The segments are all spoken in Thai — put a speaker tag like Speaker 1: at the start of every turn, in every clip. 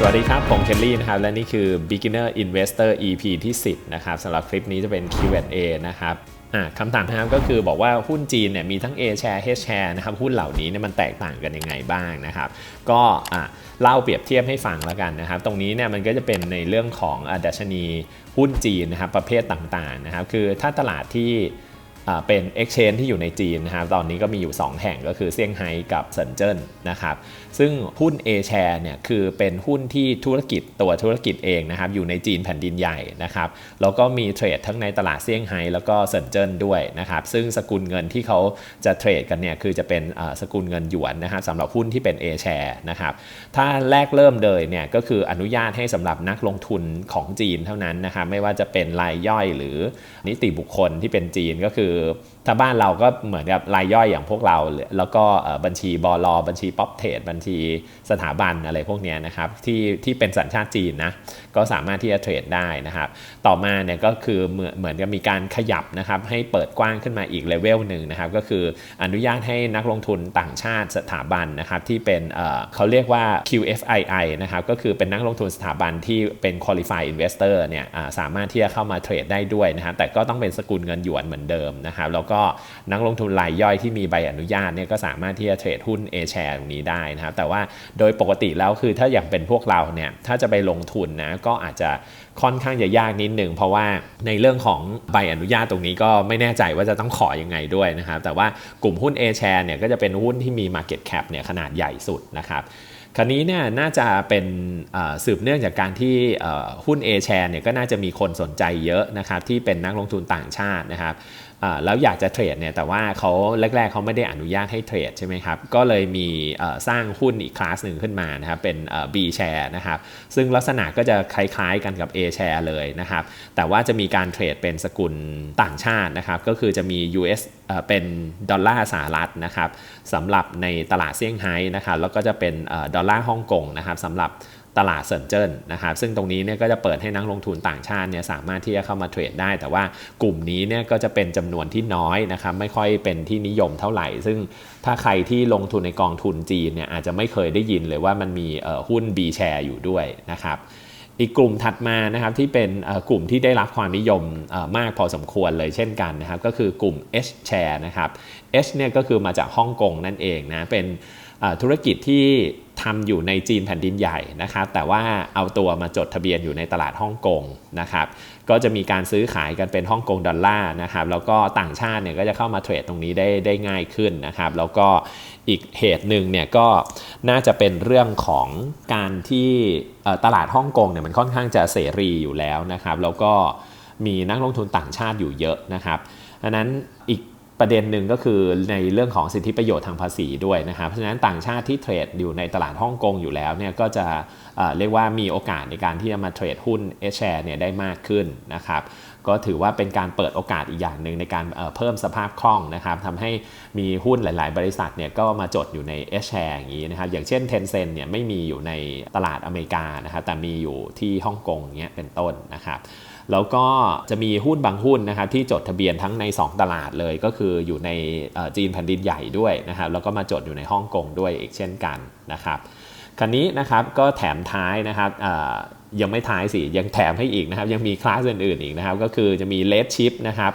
Speaker 1: สวัสดีครับ ผมเคลลี่นะครับ และนี่คือ Beginner Investor EP ที่ 10 นะครับสำหรับคลิปนี้จะเป็น Q&A นะครับคำถามนะครับก็คือบอกว่าหุ้นจีนเนี่ยมีทั้ง A share H share นะครับหุ้นเหล่านี้เนี่ยมันแตกต่างกันยังไงบ้างนะครับก็เล่าเปรียบเทียบให้ฟังแล้วกันนะครับ ตรงนี้เนี่ยมันก็จะเป็นในเรื่องของอดัชนีหุ้นจีนนะครับประเภทต่างๆนะครับคือถ้าตลาดที่ เป็น Exchange ที่อยู่ในจีนนะครับตอนนี้ก็มีอยู่ 2 แห่งก็คือเซี่ยงไฮ้กับเซินเจิ้นนะครับซึ่งหุ้น A share เนี่ยคือเป็นหุ้นที่ธุรกิจตัวธุรกิจเองนะครับอยู่ในจีนแผ่นดินใหญ่นะครับแล้วก็มีเทรดทั้งในตลาดเซี่ยงไฮ้แล้วก็เซินเจิ้นด้วยนะครับซึ่งสกุลเงินที่เขาจะเทรดกันเนี่ยคือจะเป็นสกุลเงินหยวนนะครับสำหรับหุ้นที่เป็น A share นะครับถ้าแรกเริ่มเลยเนี่ยก็คืออนุญาตให้สำหรับนักลงทุนของจีนเท่านั้นนะครับไม่ว่าจะเป็นรายย่อยหรือนิติบุคคลที่เป็นจีนก็คือ呃 ถ้าบ้านเราก็เหมือนกับรายย่อยอย่างพวกเรา แล้วก็บัญชีบอลบัญชีป๊อปเทรดบัญชีสถาบันอะไรพวกนี้นะครับที่ที่เป็นสัญชาติจีนนะก็สามารถที่จะเทรดได้นะครับต่อมาเนี่ยก็คือเหมือนเหมือนกับมีการขยับนะครับให้เปิดกว้างขึ้นมาอีกเลเวลหนึ่งนะครับก็คืออนุญาตให้นักลงทุนต่างชาติสถาบันนะครับที่เป็นเเขาเรียกว่า QFII นะครับก็คือเป็นนักลงทุนสถาบันที่เป็น qualified investor เนี่ยสามารถที่จะเข้ามาเทรดได้ด้วยนะครับแต่ก็ต้องเป็นสกุลเงินหยวนเหมือนเดิมนะครับแล้วก็นักลงทุนรายย่อยที่มีใบอนุญาตเนี่ยก็สามารถที่จะเทรดหุ้น A share ตรงนี้ได้นะครับ แต่ว่าโดยปกติแล้วคือถ้าอย่างเป็นพวกเราเนี่ยถ้าจะไปลงทุนนะก็อาจจะค่อนข้างจะยากนิดหนึ่งเพราะว่าในเรื่องของใบอนุญาตตรงนี้ก็ไม่แน่ใจว่าจะต้องขอยังไงด้วยนะครับ แต่ว่ากลุ่มหุ้น A share เนี่ยก็จะเป็นหุ้นที่มี Market Cap เนี่ยขนาดใหญ่สุดนะครับคราวนี้เนี่ยน่าจะเป็นสืบเนื่องจากการที่หุ้น A share เนี่ยก็น่าจะมีคนสนใจเยอะนะครับที่เป็นนักลงทุนต่างชาตินะครับ แล้วอยากจะเทรดเนี่ยแต่ว่าเขาแรกๆเขาไม่ได้อนุญาตให้เทรดใช่ไหมครับก็เลยมีสร้างหุ้นอีกคลาสหนึ่งขึ้นมานะครับเป็น B share นะครับซึ่งลักษณะก็จะคล้ายๆกันกับ A share เลยนะครับแต่ว่าจะมีการเทรดเป็นสกุลต่างชาตินะครับก็คือจะมี US เอ่อเป็นดอลลาร์สหรัฐนะครับสำหรับในตลาดเซี่ยงไฮ้นะครับแล้วก็จะเป็นดอลลาร์ฮ่องกงนะครับสำหรับ ตลาดเซินเจิ้นนะครับซึ่งตรงนี้เนี่ยก็จะเปิดให้นักลงทุนต่างชาติเนี่ยสามารถที่จะเข้ามาเทรดได้ แต่ว่ากลุ่มนี้เนี่ยก็จะเป็นจำนวนที่น้อยนะครับไม่ค่อยเป็นที่นิยมเท่าไหร่ ซึ่งถ้าใครที่ลงทุนในกองทุนจีนเนี่ยอาจจะไม่เคยได้ยินเลยว่ามันมีหุ้น B share อยู่ด้วยนะครับอีกกลุ่มถัดมานะครับที่เป็นกลุ่มที่ได้รับความนิยมมากพอสมควรเลยเช่นกันนะครับก็คือกลุ่ม H share นะครับ H เนี่ยก็คือมาจากฮ่องกงนั่นเองนะเป็น ธุรกิจที่ทำอยู่ในจีนแผ่นดินใหญ่นะครับ แต่ว่าเอาตัวมาจดทะเบียนอยู่ในตลาดฮ่องกงนะครับ ก็จะมีการซื้อขายกันเป็นฮ่องกงดอลลาร์นะครับ แล้วก็ต่างชาติเนี่ยก็จะเข้ามาเทรดตรงนี้ได้ได้ง่ายขึ้นนะครับ แล้วก็อีกเหตุหนึ่งเนี่ยก็น่าจะเป็นเรื่องของการที่ตลาดฮ่องกงเนี่ยมันค่อนข้างจะเสรีอยู่แล้วนะครับ แล้วก็มีนักลงทุนต่างชาติอยู่เยอะนะครับดังนั้นอีก ประเด็นหนึ่งก็คือในเรื่องของสิทธิประโยชน์ทางภาษีด้วยนะครับ เพราะฉะนั้นต่างชาติที่เทรดอยู่ในตลาดฮ่องกงอยู่แล้วเนี่ยก็จะเรียกว่ามีโอกาสในการที่จะมาเทรดหุ้นเอชแชร์เนี่ยได้มากขึ้นนะครับ ก็ถือว่าเป็นการเปิดโอกาสอีกอย่างหนึ่งในการเพิ่มสภาพคล่องนะครับทำให้มีหุ้นหลาย ๆ บริษัทเนี่ยก็มาจดอยู่ใน H share อย่างนี้นะครับอย่างเช่น Tencent เนี่ยไม่มีอยู่ในตลาดอเมริกานะครับแต่มีอยู่ที่ฮ่องกงเนี้ยเป็นต้นนะครับแล้วก็จะมีหุ้นบางหุ้นนะครับที่จดทะเบียนทั้งใน 2 ตลาดเลยก็คืออยู่ในจีนแผ่นดินใหญ่ด้วยนะครับแล้วก็มาจดอยู่ในฮ่องกงด้วยอีกเช่นกันนะครับคราวนี้นะครับก็แถมท้ายนะครับ ยังไม่ท้ายสิ ยังแถมให้อีกนะครับ ยังมีคลาสอื่นๆอีกนะครับ ก็คือจะมีเลดชิปนะครับ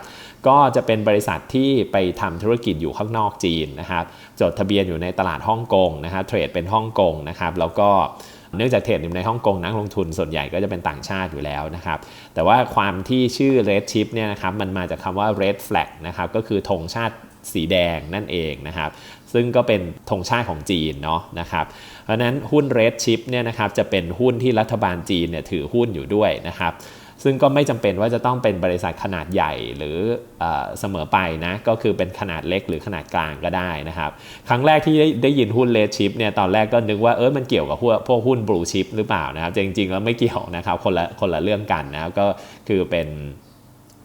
Speaker 1: ก็จะเป็นบริษัทที่ไปทำธุรกิจอยู่ข้างนอกจีนนะครับ จดทะเบียนอยู่ในตลาดฮ่องกงนะครับเทรดเป็นฮ่องกงนะครับ แล้วก็เนื่องจากเทรดอยู่ในฮ่องกงนักลงทุนส่วนใหญ่ก็จะเป็นต่างชาติอยู่แล้วนะครับ แต่ว่าความที่ชื่อ Red Chip เนี่ยนะครับ มันมาจากคำว่า Red Flag นะครับ ก็คือธงชาติ สีแดงนั่นเองนะครับ ซึ่งก็เป็นธงชาติของจีนเนาะนะครับ เพราะนั้นหุ้น Red Chip เนี่ยนะครับจะเป็นหุ้นที่รัฐบาลจีนเนี่ยถือหุ้นอยู่ด้วยนะครับซึ่งก็ไม่จำเป็นว่าจะต้องเป็นบริษัทขนาดใหญ่หรือเอเสมอไปนะ ก็คือเป็นขนาดเล็กหรือขนาดกลางก็ได้นะครับ ครั้งแรกที่ได้ได้ยินหุ้นเลดชิปเนี่ยตอนแรกก็นึกว่าเออมันเกี่ยวกับพวกพวกหุ้นบลูชิปหรือเปล่านะครับ จริงๆแล้วไม่เกี่ยวนะครับคนละคนละเรื่องกันนะครับก็คือเป็น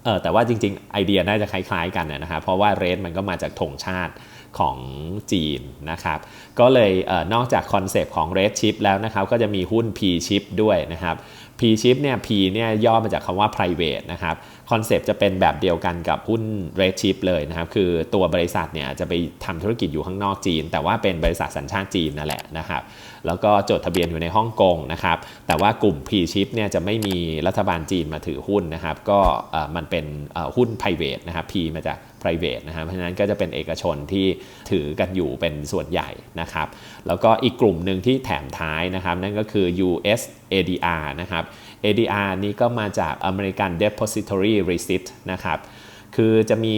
Speaker 1: ออแต่ว่าจริงๆ ไอเดียน่าจะคล้ายๆกันนะครับเพราะว่าเรดมันก็มาจากธงชาติของจีนนะครับก็เลยเออนอกจากคอนเซปต์ของ Red Chip แล้วนะครับก็จะมีหุ้น P Chip ด้วยนะครับ P chip เนี่ย P เนี่ยย่อมาจากคำว่า private นะครับ คอนเซปต์จะเป็นแบบเดียวกันกับหุ้น Red Chip เลยนะครับ คือตัวบริษัทเนี่ยจะไปทำธุรกิจอยู่ข้างนอกจีน แต่ว่าเป็นบริษัทสัญชาติจีนนั่นแหละนะครับ แล้วก็จดทะเบียนอยู่ในฮ่องกงนะครับ แต่ว่ากลุ่ม P Chip เนี่ยจะไม่มีรัฐบาลจีนมาถือหุ้นนะครับ ก็มันเป็นหุ้น private นะครับ P มาจาก private นะครับเพราะฉะนั้นก็จะเป็นเอกชนที่ถือกันอยู่เป็นส่วนใหญ่นะครับ แล้วก็อีกกลุ่มหนึ่งที่แถมท้ายนะครับ นั่นก็คือ US ADR นะครับ ADR นี้ก็มาจาก American Depository Receipt นะครับคือจะมี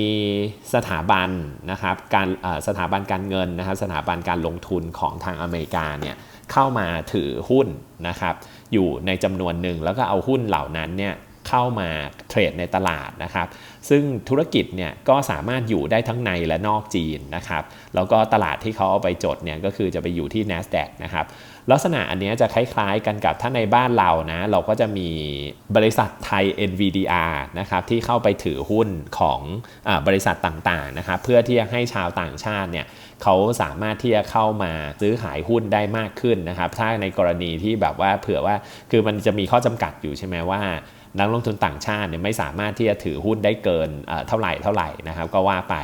Speaker 1: สถาบันนะครับการสถาบันการเงินนะครับสถาบันการลงทุนของทางอเมริกาเนี่ยเข้ามาถือหุ้นนะครับอยู่ในจำนวนหนึ่งแล้วก็เอาหุ้นเหล่านั้นเนี่ย เข้ามาเทรดในตลาดนะครับ ซึ่งธุรกิจเนี่ยก็สามารถอยู่ได้ทั้งในและนอกจีนนะครับ แล้วก็ตลาดที่เขาเอาไปจดเนี่ยก็คือจะไปอยู่ที่ NASDAQ นะครับ ลักษณะอันนี้จะคล้ายๆกันกับถ้าในบ้านเรานะ เราก็จะมีบริษัทไทย NVDR นะครับที่เข้าไปถือหุ้นของอบริษัทต่างๆนะครับเพื่อที่จะให้ชาวต่างชาติเนี่ยเขาสามารถที่จะเข้ามาซื้อขายหุ้นได้มากขึ้นนะครับ ถ้าในกรณีที่แบบว่าเผื่อว่าคือมันจะมีข้อจำกัดอยู่ใช่ไหมว่า นักลงทุนต่างชาติเนี่ยไม่สามารถที่จะถือหุ้นได้เกินเท่าไหร่เท่าไหร่นะครับก็ว่าไป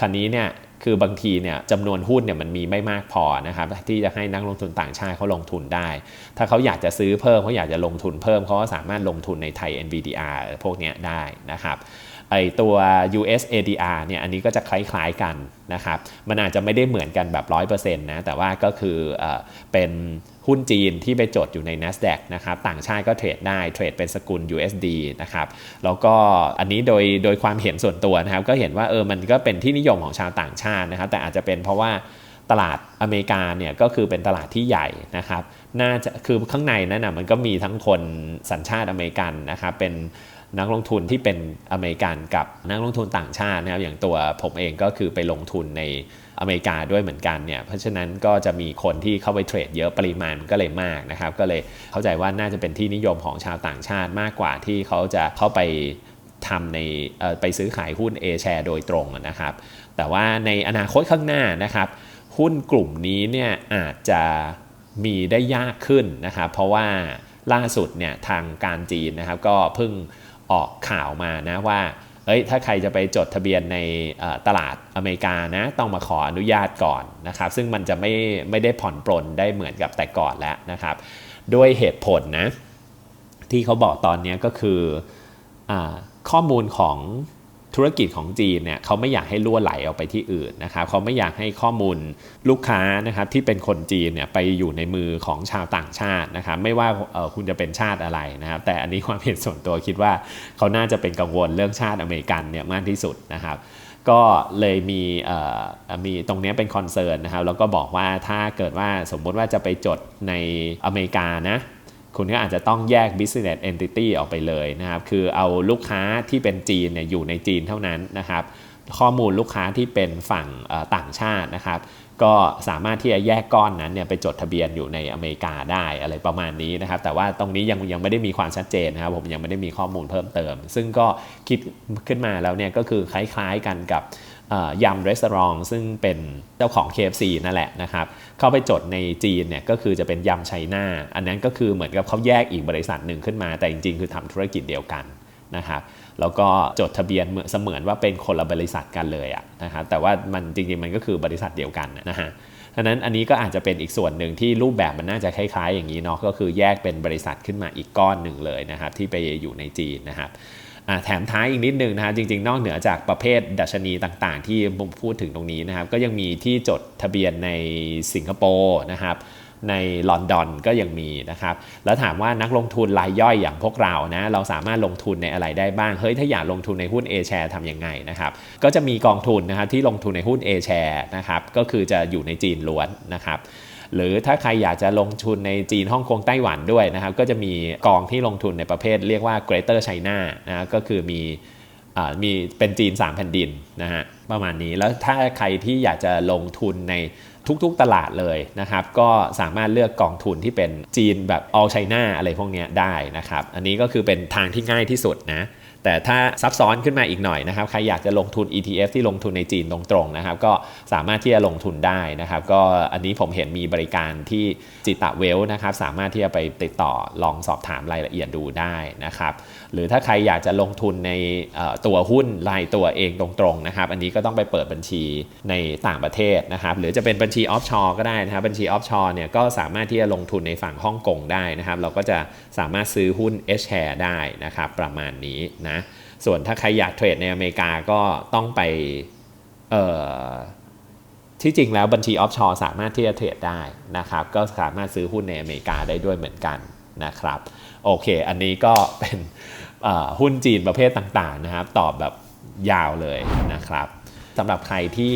Speaker 1: คราวนี้เนี่ยคือบางทีเนี่ยจำนวนหุ้นเนี่ยมันมีไม่มากพอนะครับที่จะให้นักลงทุนต่างชาติเขาลงทุนได้ ถ้าเขาอยากจะซื้อเพิ่มเขาอยากจะลงทุนเพิ่มเขาก็สามารถลงทุนในไทย NVDR พวกนี้ได้นะครับ ไอตัว US ADR เนี่ยอันนี้ก็จะคล้ายๆกันนะครับมันอาจจะไม่ได้เหมือนกันแบบ 100%นะแต่ว่าก็คือเอเป็นหุ้นจีนที่ไปจดอยู่ใน NASDAQ นะครับต่างชาติก็เทรดได้เทรดเป็นสกุล USD นะครับแล้วก็อันนี้โดยโดยความเห็นส่วนตัวนะครับก็เห็นว่าเออมันก็เป็นที่นิยมของชาวต่างชาตินะครับแต่อาจจะเป็นเพราะว่าตลาดอเมริกาเนี่ยก็คือเป็นตลาดที่ใหญ่นะครับน่าจะคือข้างในนั้นนะมันก็มีทั้งคนสัญชาติอเมริกันนะครับเป็นนักลงทุนที่เป็นอเมริกันกับนักลงทุนต่างชาตินะครับอย่างตัวผมเองก็คือไปลงทุนในอเมริกาด้วยเหมือนกันเนี่ยเพราะฉะนั้นก็จะมีคนที่เข้าไปเทรดเยอะปริมาณก็เลยมากนะครับ ก็เลยเข้าใจว่าน่าจะเป็นที่นิยมของชาวต่างชาติมากกว่าที่เขาจะเข้าไปทำในไปซื้อขายหุ้น A share โดยตรงนะครับ แต่ว่าในอนาคตข้างหน้านะครับ หุ้นกลุ่มนี้เนี่ยอาจจะมีได้ยากขึ้นนะครับ เพราะว่าล่าสุดเนี่ยทางการจีนนะครับก็เพิ่ง ออกข่าวมานะว่าเอ้ยถ้าใครจะไปจดทะเบียนในตลาดอเมริกานะต้องมาขออนุญาตก่อนนะครับ ซึ่งมันจะไม่ไม่ได้ผ่อนปลนได้เหมือนกับแต่ก่อนแล้วนะครับ ด้วยเหตุผลนะที่เขาบอกตอนนี้ก็คืออข้อมูลของ ธุรกิจของจีนเนี่ยเขาไม่อยากให้ล่วไหลออกไปที่อื่นนะครับเขาไม่อยากให้ข้อมูลลูกค้านะครับที่เป็นคนจีนเนี่ยไปอยู่ในมือของชาวต่างชาตินะครับไม่ว่าคุณจะเป็นชาติอะไรนะครับแต่อันนี้ความเห็นส่วนตัวคิดว่าเขาน่าจะเป็นกังวลเรื่องชาติอเมริกันเนี่ยมากที่สุดนะครับก็เลยมีมีตรงนี้เป็นคอนเซิร์นนะครับแล้วก็บอกว่าถ้าเกิดว่าสมมติว่าจะไปจดในอเมริกานะ คุณก็อาจจะต้องแยก business entity ออกไปเลยนะครับ คือเอาลูกค้าที่เป็นจีนเนี่ยอยู่ในจีนเท่านั้นนะครับ ข้อมูลลูกค้าที่เป็นฝั่งต่างชาตินะครับ ก็สามารถที่จะแยกก้อนนั้นเนี่ยไปจดทะเบียนอยู่ในอเมริกาได้อะไรประมาณนี้นะครับ แต่ว่าตรงนี้ยังยังไม่ได้มีความชัดเจนนะครับ ผมยังไม่ได้มีข้อมูลเพิ่มเติม ซึ่งก็คิดขึ้นมาแล้วเนี่ยก็คือคล้ายๆกันกับ ยำรีสอร์ทซึ่งเป็นเจ้าของ KFC นั่นแหละนะครับ เข้าไปจดในจีนเนี่ยก็คือจะเป็นยำไชน่า อันนั้นก็คือเหมือนกับเขาแยกอีกบริษัทหนึ่งขึ้นมา แต่จริงๆ คือทำธุรกิจเดียวกันนะครับ แล้วก็จดทะเบียนเสมือนว่าเป็นคนละบริษัทกันเลยอะนะครับ แต่ว่ามันจริงๆมันก็คือบริษัทเดียวกันนะฮะดังนั้นอันนี้ก็อาจจะเป็นอีกส่วนหนึ่งที่รูปแบบมันน่าจะคล้ายๆ อย่างนี้เนาะ ก็คือแยกเป็นบริษัทขึ้นมาอีกก้อนหนึ่งเลยนะครับที่ไปอยู่ในจีนนะครับ แถมท้ายอีกนิดนึงนะครับจริงๆ นอกเหนือจากประเภทดัชนีต่างๆ ที่ผมพูดถึงตรงนี้นะครับ ก็ยังมีที่จดทะเบียนในสิงคโปร์นะครับในลอนดอนก็ยังมีนะครับ แล้วถามว่านักลงทุนรายย่อยอย่างพวกเรานะ เราสามารถลงทุนในอะไรได้บ้าง เฮ้ย ถ้าอยากลงทุนในหุ้น A share ทำยังไงนะครับ ก็จะมีกองทุนนะครับที่ลงทุนในหุ้น A share นะครับ ก็คือจะอยู่ในจีนล้วนนะครับ หรือถ้าใครอยากจะลงทุนในจีนฮ่องกงไต้หวันด้วยนะครับ ก็จะมีกองที่ลงทุนในประเภทเรียกว่า Greater China นะก็คือมีมีเป็นจีน 3 แผ่นดินนะฮะประมาณนี้แล้วถ้าใครที่อยากจะลงทุนในทุกๆตลาดเลยนะครับ ก็สามารถเลือกกองทุนที่เป็นจีนแบบ all China อะไรพวกนี้ได้นะครับ อันนี้ก็คือเป็นทางที่ง่ายที่สุดนะ แต่ถ้าซับซ้อนขึ้นมาอีกหน่อยนะครับ ใครอยากจะลงทุน ETF ที่ลงทุนในจีนตรงๆนะครับ ก็สามารถที่จะลงทุนได้นะครับ ก็อันนี้ผมเห็นมีบริการที่จิตะเวลนะครับ สามารถที่จะไปติดต่อลองสอบถามรายละเอียดดูได้นะครับ หรือถ้าใครอยากจะลงทุนในตัวหุ้นรายตัวเองตรงๆนะครับ อันนี้ก็ต้องไปเปิดบัญชีในต่างประเทศนะครับ หรือจะเป็นบัญชีออฟชอร์ก็ได้นะครับ บัญชีออฟชอร์เนี่ยก็สามารถที่จะลงทุนในฝั่งฮ่องกงได้นะครับ เราก็จะสามารถซื้อหุ้น H share ได้นะครับ ประมาณนี้นะส่วนถ้าใครอยากเทรดในอเมริกาก็ต้องไปเอ่อที่จริงแล้วบัญชีออฟชอร์สามารถที่จะเทรดได้นะครับ ก็สามารถซื้อหุ้นในอเมริกาได้ด้วยเหมือนกันนะครับโอเค อันนี้ก็เป็นหุ้นจีนประเภทต่างๆนะครับ ตอบแบบยาวเลยนะครับสำหรับใครที่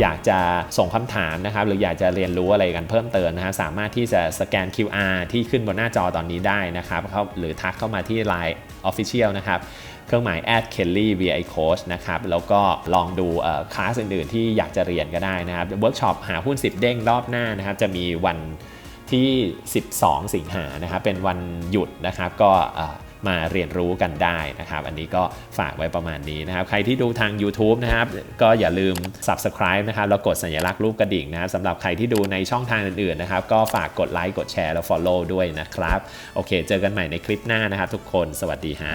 Speaker 1: อยากจะส่งคำถามนะครับ หรืออยากจะเรียนรู้อะไรกันเพิ่มเติมนะฮะสามารถที่จะสแกน QR ที่ขึ้นบนหน้าจอตอนนี้ได้นะครับหรือทักเข้ามาที่ Line Official นะครับ เครื่องหมาย at kelly vi coach นะครับ แล้วก็ลองดูคลาสอื่นๆ ที่อยากจะเรียนก็ได้นะครับเวิร์กช็อปหาหุ้น 10 เด้งรอบหน้านะครับ จะมีวันที่ 12 สิงหานะครับ เป็นวันหยุดนะครับ ก็มาเรียนรู้กันได้นะครับ อันนี้ก็ฝากไว้ประมาณนี้นะครับ ใครที่ดูทาง YouTube นะครับ ก็อย่าลืม Subscribe นะครับ แล้วกดสัญลักษณ์รูปกระดิ่งนะครับสำหรับใครที่ดูในช่องทางอื่นๆนะครับ ก็ฝากกดไลค์ กดแชร์ แล้ว Follow ด้วยนะครับ โอเค เจอกันใหม่ในคลิปหน้านะครับทุกคน สวัสดีฮะ